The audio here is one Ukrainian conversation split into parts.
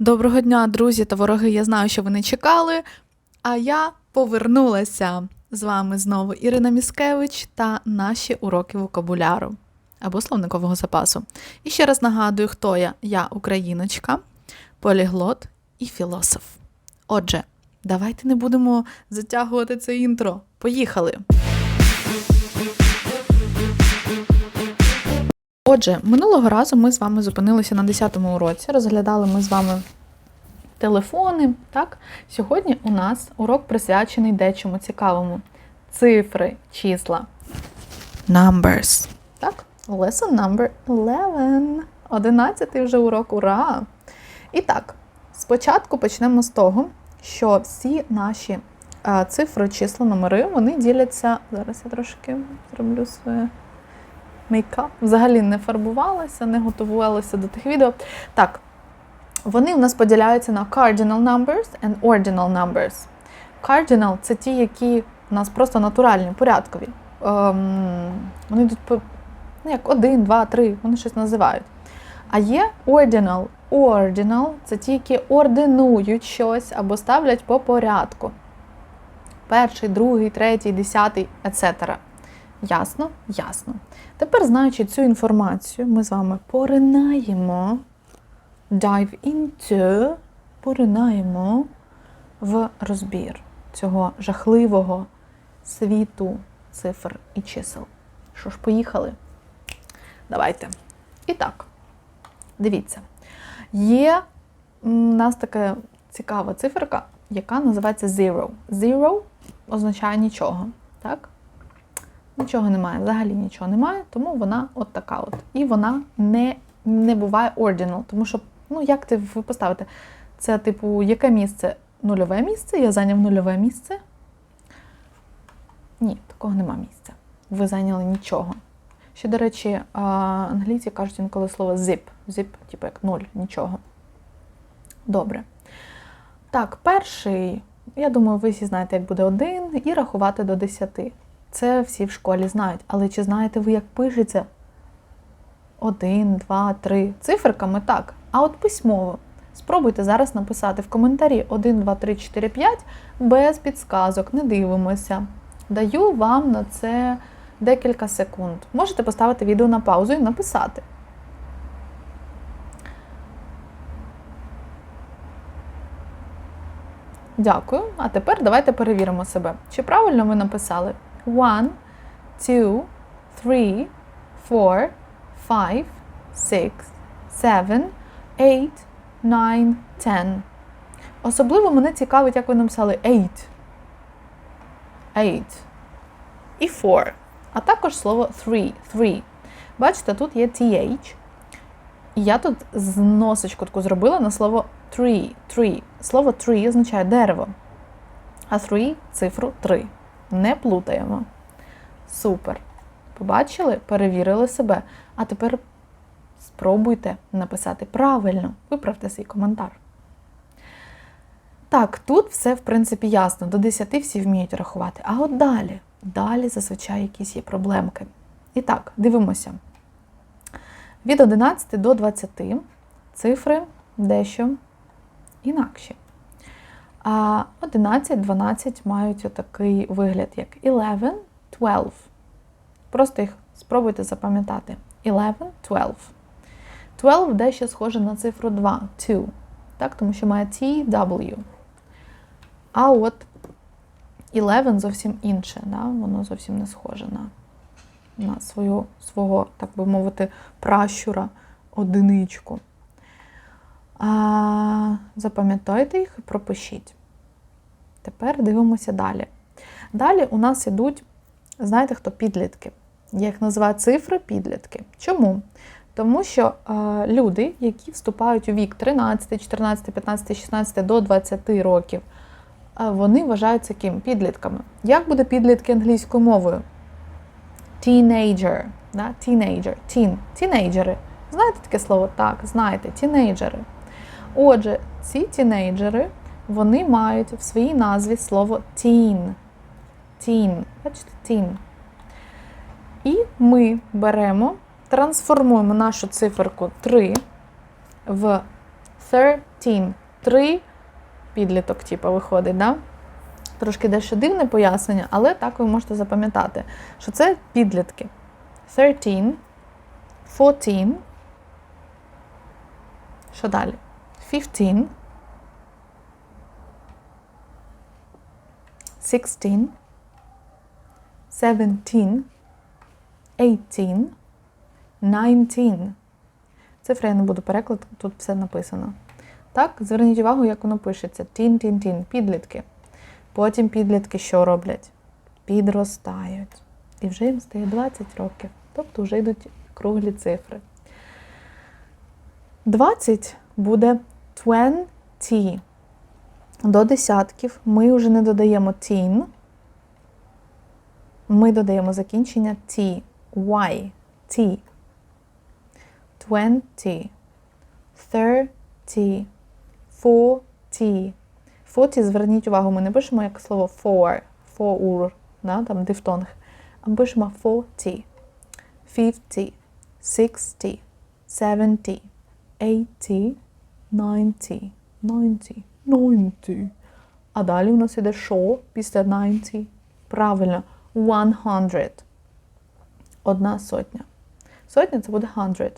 Доброго дня, друзі та вороги. Я знаю, що ви не чекали. А я повернулася з вами знову Ірина Міскевич та наші уроки вокабуляру або словникового запасу. І ще раз нагадую, хто я. Я україночка, поліглот і філософ. Отже, давайте не будемо затягувати це інтро. Поїхали! Отже, минулого разу ми з вами зупинилися на 10-му уроці, розглядали ми з вами телефони. Так? Сьогодні у нас урок присвячений дечому цікавому. Цифри, числа. Numbers. Так? Lesson number 11. Одинадцятий вже урок, ура! І так, спочатку почнемо з того, що всі наші е, цифри, числа, номери, вони діляться. Зараз я трошки зроблю своє мейкап. Взагалі не фарбувалася, не готувалася до тих відео. Так, вони у нас поділяються на cardinal numbers and ordinal numbers. Cardinal це ті, які у нас просто натуральні, порядкові. Ем, вони йдуть по ну, як один, два, три, вони щось називають. А є ordinal. Ordinal це ті, які ординують щось або ставлять по порядку. Перший, другий, третій, десятий, etc. Ясно? Ясно. Тепер, знаючи цю інформацію, ми з вами поринаємо, dive into, поринаємо в розбір цього жахливого світу цифр і чисел. Що ж, поїхали? Давайте. І так, дивіться. Є у нас така цікава циферка, яка називається zero. Zero означає нічого. Так? Нічого немає, взагалі нічого немає, тому вона от така от. І вона не не буває ordinal, тому що, ну, як ти ви поставите? Це, типу, яке місце? Нульове місце? Я зайняв нульове місце? Ні, такого нема місця. Ви зайняли нічого. Ще, до речі, англійці кажуть інколи слово zip. Zip, типу як нуль, нічого. Добре. Так, перший, я думаю, ви всі знаєте, як буде один, і рахувати до 10. Це всі в школі знають. Але чи знаєте ви, як пишеться? Один, два, три. Циферками так. А от письмово. Спробуйте зараз написати в коментарі 1, 2, 3, 4, 5 без підсказок. Не дивимося. Даю вам на це декілька секунд. Можете поставити відео на паузу і написати. Дякую. А тепер давайте перевіримо себе. Чи правильно ви написали? One, two, three, four, five, six, seven, eight, nine, ten. Особливо мене цікавить, як ви написали eight. Eight. І four. А також слово three. Three. Бачите, тут є th. Я тут зносочку таку зробила на слово tree. Tree. Слово tree означає дерево. А three – цифру 3. Не плутаємо. Супер. Побачили? Перевірили себе. А тепер спробуйте написати правильно. Виправте свій коментар. Так, тут все, в принципі, ясно. До 10 всі вміють рахувати. А от далі. Далі зазвичай якісь є проблемки. І так, дивимося. Від 11 до 20 цифри дещо інакші. А 11, 12 мають отакий вигляд, як 11, 12. Просто їх спробуйте запам'ятати. 11, 12. 12 дещо схоже на цифру 2, 2. Так, тому що має T, W. А от 11 зовсім інше. Да? Воно зовсім не схоже на, на свою, свого, так би мовити, пращура одиничку. Запам'ятайте їх і пропишіть. Тепер дивимося далі. Далі у нас ідуть, знаєте, хто підлітки. Я їх називаю цифри підлітки. Чому? Тому що е, люди, які вступають у вік 13, 14, 15, 16 до 20 років, е, вони вважаються ким? Підлітками. Як буде підлітки англійською мовою? Teenager. Да? Teenager. Teen. Тінейджери. Знаєте таке слово? Так, знаєте, тінейджери. Отже, ці тінейджери вони мають в своїй назві слово teen. Teen. Бачите, teen. І ми беремо, трансформуємо нашу циферку 3 в 13. Три підліток, типу, виходить, да? Трошки дещо дивне пояснення, але так ви можете запам'ятати, що це підлітки. 13, 14. Що далі? 15, 16, 17, 18, 19. Цифри я не буду переклад, тут все написано. Так, зверніть увагу, як воно пишеться. Тін-тін-тін, підлітки. Потім підлітки що роблять? Підростають. І вже їм стає 20 років. Тобто вже йдуть круглі цифри. 20 буде 20. До десятків ми вже не додаємо teen. Ми додаємо закінчення T. Y. T. 20. 30. 40. 40, зверніть увагу, ми не пишемо як слово for, for, да, там дифтонг, а пишемо 40, 50, 60, 70, 80, 90, 90, 90. А далі у нас іде що після 90? Правильно, 100. Одна сотня. Сотня це буде 100.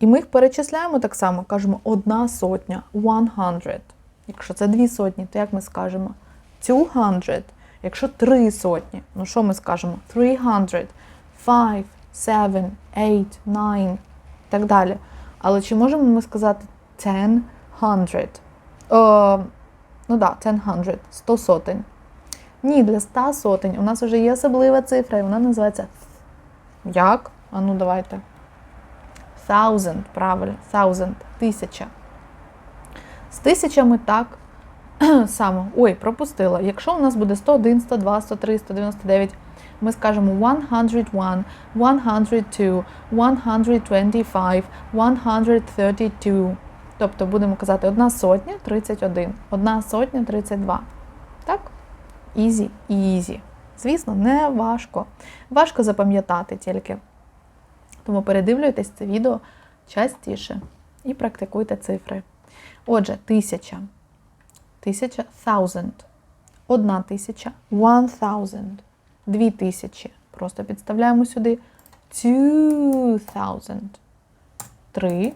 І ми їх перечисляємо так само, кажемо одна сотня, 100. Якщо це дві сотні, то як ми скажемо? 200. Якщо три сотні, ну що ми скажемо? 300, 5, 7, 8, 9 і так далі. Але чи можемо ми сказати 10, О, ну да, 10, 100 сотень. Ні, для 100 сотень у нас вже є особлива цифра, і вона називається як? А ну давайте. Thousand, правильно, thousand, тисяча. З тисячами так само. Ой, пропустила. Якщо у нас буде 101, 102, 103, 199, ми скажемо 101, 102, 125, 132. Тобто будемо казати одна сотня 31, одна сотня 32. Так? Ізі, ізі. Звісно, не важко. Важко запам'ятати тільки. Тому передивлюйтесь це відео частіше і практикуйте цифри. Отже, тисяча. Тисяча thousand. Одна тисяча one thousand. Дві тисячі. Просто підставляємо сюди two thousand. Три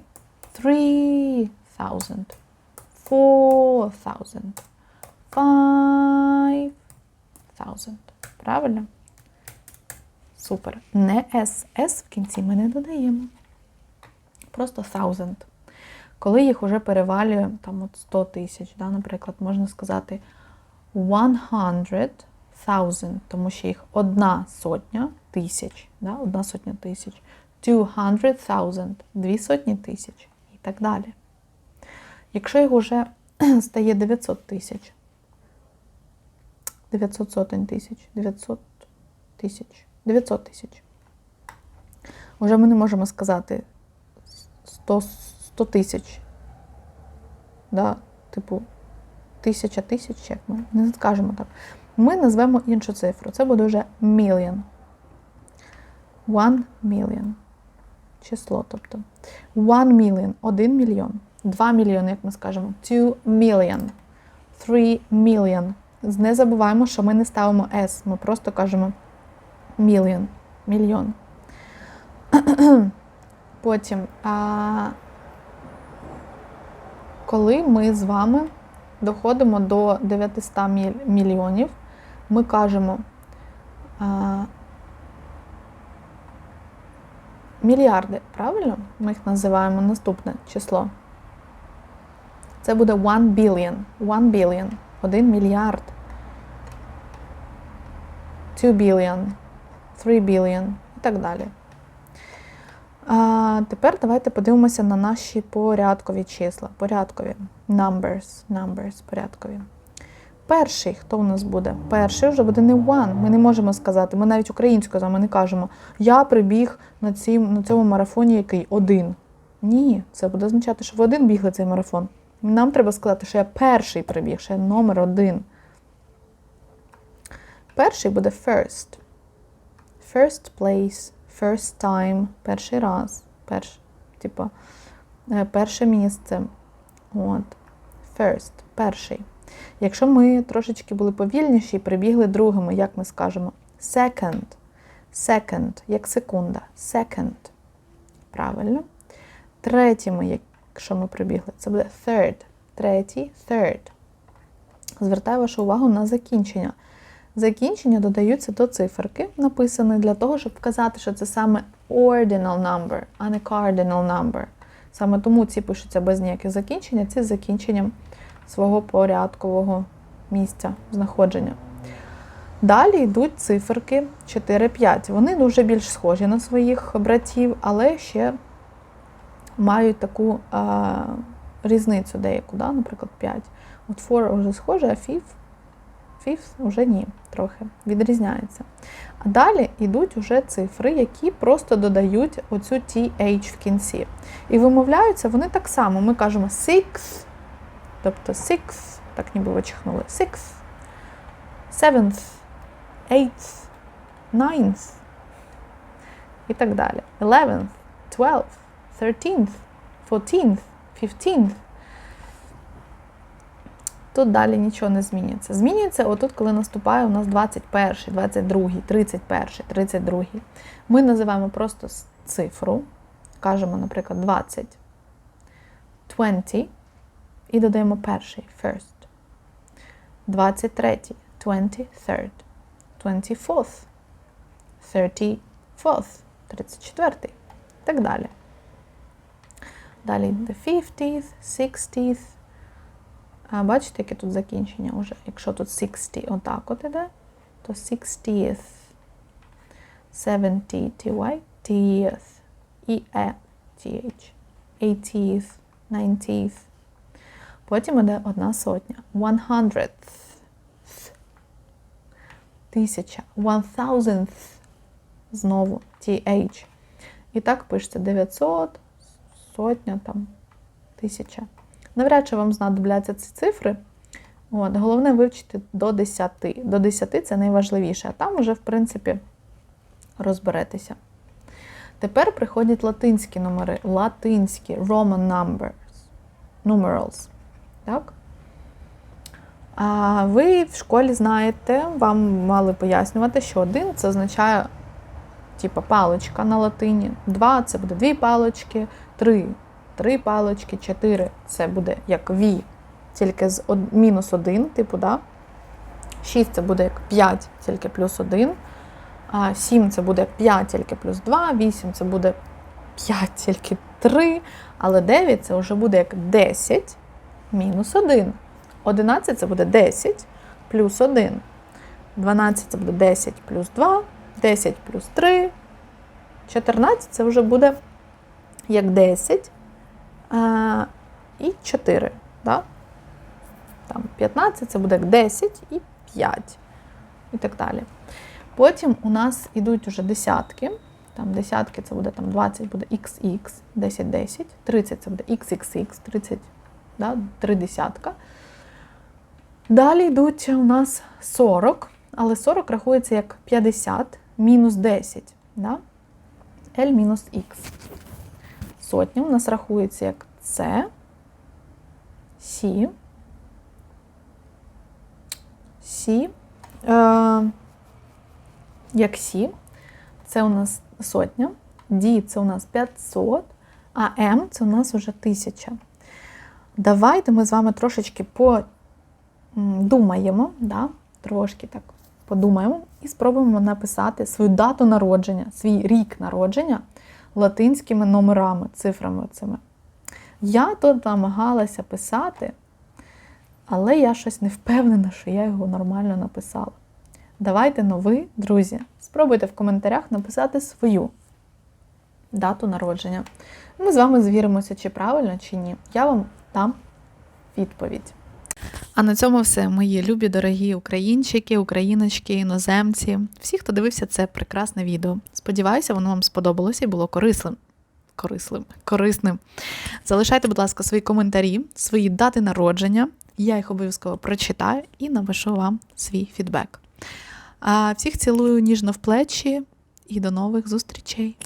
three thousand. Four thousand. Five thousand. Правильно? Супер. Не S. S в кінці ми не додаємо. Просто thousand. Коли їх вже перевалює там от 100 тисяч, да, наприклад, можна сказати 100,000, тому що їх одна сотня тисяч, да, одна сотня тисяч, 200,000, дві сотні тисяч так далі. Якщо їх вже стає 900 тисяч, 900 сотень тисяч, 900 тисяч, 900 тисяч. Уже ми не можемо сказати 100 100 тисяч. Да? Типу, тисяча тисяч, як ми не скажемо так. Ми назвемо іншу цифру. Це буде вже million. One million. Число, тобто. One million. Один мільйон. Два мільйони, як ми скажемо. Two million. Three million. Не забуваємо, що ми не ставимо S. Ми просто кажемо million. Мільйон. Потім. А, коли ми з вами доходимо до 900 мільйонів, ми кажемо а, мільярди, правильно? Ми їх називаємо наступне число. Це буде 1 billion. 1 billion. 1 мільярд. 2 billion, 3 billion і так далі. А Тепер давайте подивимося на наші порядкові числа. Порядкові. Numbers, numbers, порядкові. Перший, хто у нас буде? Перший вже буде не one. Ми не можемо сказати. Ми навіть українською вами не кажемо. Я прибіг на цім, на цьому марафоні, який один. Ні, це буде означати, що ви один бігли цей марафон. Нам треба сказати, що я перший прибіг, що я номер один. Перший буде first. First place first time, перший раз, перш, типу, перше місце. От. First, перший. Якщо ми трошечки були повільніші і прибігли другими, як ми скажемо? Second. Second, як секунда. Second. Правильно. Третіми, якщо ми прибігли, це буде third. Третій, third. Звертаю вашу увагу на закінчення. Закінчення додаються до циферки, написані для того, щоб вказати, що це саме ordinal number, а не cardinal number. Саме тому ці пишуться без ніяких закінчень, ці з закінченням свого порядкового місця знаходження. Далі йдуть циферки 4-5. Вони дуже більш схожі на своїх братів, але ще мають таку а, різницю деяку, да? наприклад, 5. От 4 вже схоже, а fifth, fifth вже ні, трохи відрізняється. А далі йдуть вже цифри, які просто додають оцю TH в кінці. І вимовляються вони так само. Ми кажемо sixth, тобто sixth, так ніби вичихнули, sixth, seventh, eighth, ninth і так далі. Eleventh, twelfth, thirteenth, fourteenth, fifteenth. Тут далі нічого не змінюється. Змінюється отут, коли наступає у нас 21, 22, 31, 32. Ми називаємо просто цифру. Кажемо, наприклад, 20, 20 і додаємо перший first. 23, 23rd, 24th, 34th, 34 і так далі. Далі the 50th, 60th. А бачите, яке тут закінчення вже? Якщо тут 60 отак от іде, то 60th, 70 ty, і e, th, 80th, 90th. Потім іде одна сотня. 100th, тисяча, 1000th, знову th. І так пишеться 900, сотня, там, тисяча. Навряд чи вам знадобляться ці цифри. От, Головне вивчити до 10. До 10 це найважливіше, а там вже, в принципі, розберетеся. Тепер приходять латинські номери, латинські Roman numbers, numerals. Так? А ви в школі знаєте, вам мали пояснювати, що один це означає типу, паличка на латині, два це буде дві палички, три три палички, чотири це буде як V, тільки з мінус один, типу, да? 6 це буде як 5, тільки плюс 1. А 7 це буде 5, тільки плюс 2, 8 це буде 5, тільки 3. Але 9 це вже буде як 10 мінус 1. 11 це буде 10 плюс 1. 12 це буде 10 плюс 2, 10 плюс 3. 14 це вже буде як 10 а, і 4. Да? Там 15 це буде як 10 і 5. І так далі. Потім у нас йдуть уже десятки. Там десятки це буде там 20 буде XX, 10, 10, 30 це буде XXX, 30, да, 3 десятка. Далі йдуть у нас 40, але 40 рахується як 50 мінус 10. Да? L мінус X. Сотня у нас рахується як C, C, C, е, як Сі, це у нас сотня, D це у нас 500, а М це у нас вже 1000. Давайте ми з вами трошечки подумаємо, да? трошки так подумаємо і спробуємо написати свою дату народження, свій рік народження латинськими номерами, цифрами цими. Я тут намагалася писати, але я щось не впевнена, що я його нормально написала. Давайте, ну ви, друзі, спробуйте в коментарях написати свою дату народження. Ми з вами звіримося, чи правильно, чи ні. Я вам дам відповідь. А на цьому все, мої любі, дорогі українчики, україночки, іноземці, всі, хто дивився це прекрасне відео. Сподіваюся, воно вам сподобалося і було корисним. Корисним, корисним. Залишайте, будь ласка, свої коментарі, свої дати народження. Я їх обов'язково прочитаю і напишу вам свій фідбек. А всіх цілую ніжно в плечі і до нових зустрічей!